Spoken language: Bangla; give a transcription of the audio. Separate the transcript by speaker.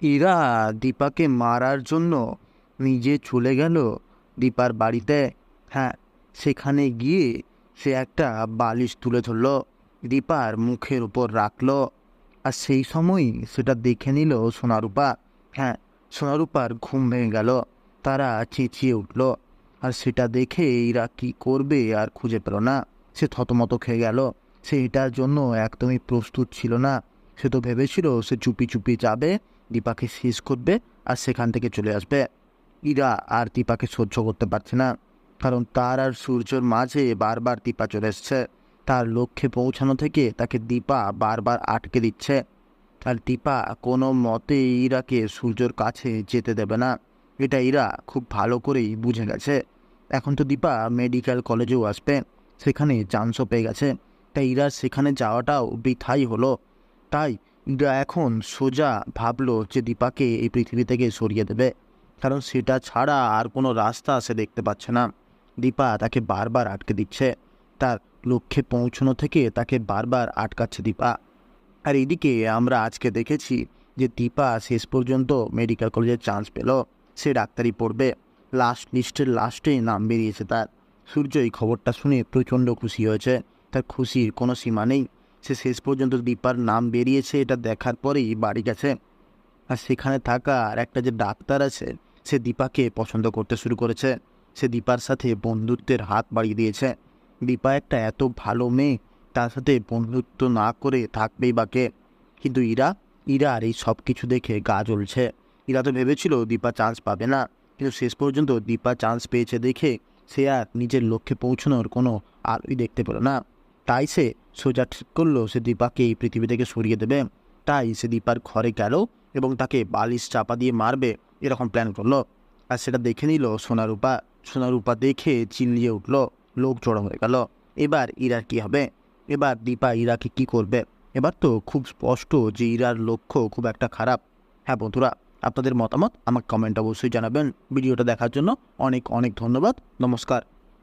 Speaker 1: ইরা দীপাকে মারার জন্য নিজে চলে গেল দীপার বাড়িতে। হ্যাঁ সেখানে গিয়ে সে একটা বালিশ তুলে ধরলো, দীপার মুখের উপর রাখল। আর সেই সময়ই সেটা দেখে নিল সোনারূপা। হ্যাঁ সোনারূপার ঘুম ভেঙে গেল, তারা চেঁচিয়ে উঠল। আর সেটা দেখে এরা কি করবে আর খুঁজে পেল না। সে থতমত খেয়ে গেল। সে এটার জন্য একদমই প্রস্তুত ছিল না। সে তো ভেবেছিল সে চুপি চুপি যাবে। দীপাকে শেষ করবে আর সেখান থেকে চলে আসবে। ইরা আর দীপাকে সহ্য করতে পারছে না, কারণ তার আর সূর্যর মাঝে বারবার দীপা চলে এসছে। তার লক্ষ্যে পৌঁছানো থেকে তাকে দীপা বারবার আটকে দিচ্ছে। আর দীপা কোনো মতে ইরাকে সূর্যর কাছে যেতে দেবে না। এটা ইরা খুব ভালো করেই বুঝে গেছে। এখন তো দীপা মেডিকেল কলেজেও আসবে, সেখানে চান্সও পেয়ে গেছে। তাই ইরা সেখানে যাওয়াটাও বৃথাই হলো। তাই এখন সোজা ভাবলো যে দীপাকে এই পৃথিবী থেকে সরিয়ে দেবে, কারণ সেটা ছাড়া আর কোনো রাস্তা সে দেখতে পাচ্ছে না। দীপা তাকে বারবার আটকে দিচ্ছে, তার লক্ষ্যে পৌঁছানো থেকে তাকে বারবার আটকাচ্ছে দীপা। আর এদিকে আমরা আজকে দেখেছি যে দীপা শেষ পর্যন্ত মেডিকেল কলেজে চান্স পেল, সে ডাক্তারি পড়বে। লাস্ট লিস্টের লাস্টে নাম বেরিয়েছে তার। সূর্য এই খবরটা শুনে প্রচণ্ড খুশি হয়েছে, তার খুশির কোনো সীমা নেই। সে শেষ পর্যন্ত দীপার নাম বেরিয়েছে, এটা দেখার পরেই বাড়ি গেছে। আর সেখানে থাকা আর একটা যে ডাক্তার আছে, সে দীপাকে পছন্দ করতে শুরু করেছে। সে দীপার সাথে বন্ধুত্বের হাত বাড়িয়ে দিয়েছে। দীপা একটা এত ভালো মেয়ে, তার সাথে বন্ধুত্ব না করে থাকবেই বাকে। কিন্তু ইরা ইরা আর এই সব কিছু দেখে গা জ্বলছে। ইরা তো ভেবেছিল দীপা চান্স পাবে না। কিন্তু শেষ পর্যন্ত দীপা চান্স পেয়েছে দেখে সে আর নিজের লক্ষ্যে পৌঁছানোর কোনো আলোই দেখতে পেল না। তাই সে সোজা ঠিক করল, সে দীপাকে এই পৃথিবী থেকে সরিয়ে দেবে। তাই সে দীপার ঘরে গেল এবং তাকে বালিশ চাপা দিয়ে মারবে, এরকম প্ল্যান করল। আর সেটা দেখে নিল সোনারূপা। সোনারূপা দেখে চিল্লিয়ে উঠল, লোক জড়ো হয়ে গেল। এবার ইরার কি হবে? এবার দীপা ইরাকে কি করবে? এবার তো খুব স্পষ্ট যে ইরার লক্ষ্য খুব একটা খারাপ। হ্যাঁ বন্ধুরা, আপনাদের মতামত আমাকে কমেন্ট অবশ্যই জানাবেন। ভিডিওটা দেখার জন্য অনেক অনেক ধন্যবাদ। নমস্কার।